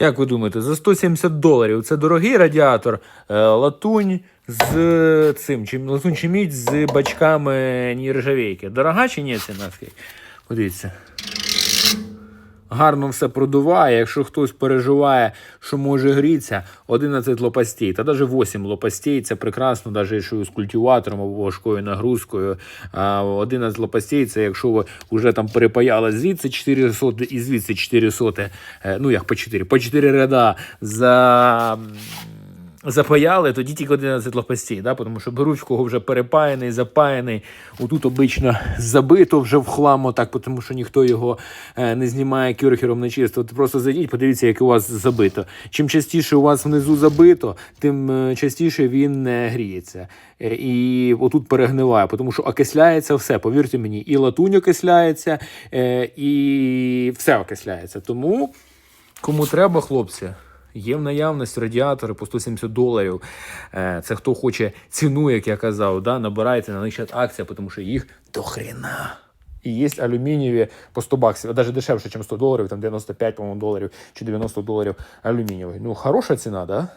Як ви думаєте, за 170 доларів це дорогий радіатор, е, латунь з цим, чи латунь чи мідь з бачками нержавейки. Дорога чи ні ця наскільки? Подивіться. Гарно все продуває. Якщо хтось переживає, що може грітися, 11 лопастей, та навіть 8 лопастей, це прекрасно, навіть з культиватором або важкою нагрузкою. А 11 лопастей, це якщо ви вже там перепаяли звідси 4 соти і звідси 4 соти, е, ну як по 4, по 4 ряда за. Запаяли, тоді тільки 11 лопастей, да? тому що беруть в кого вже перепаяний, запаяний. Отут обично забито вже в хламо, так, тому що ніхто його е, не знімає кюрхером не чисто. От просто зайдіть, подивіться, як у вас забито. Чим частіше у вас внизу забито, тим е, частіше він не гріється. Е, І отут перегниває, тому що окисляється все. Повірте мені, і латунь окисляється, і все окисляється. Тому кому треба, хлопці. Є в наявності радіатори по 170 доларів. Е, Це хто хоче ціну, як я казав, да? набирайте на них ще акція, тому що їх до хрена. І є алюмінієві по 100 баксів, а навіть дешевше, ніж 100 доларів, там 95, по-моєму, доларів чи 90 доларів алюмінієвий. Ну, хороша ціна, да?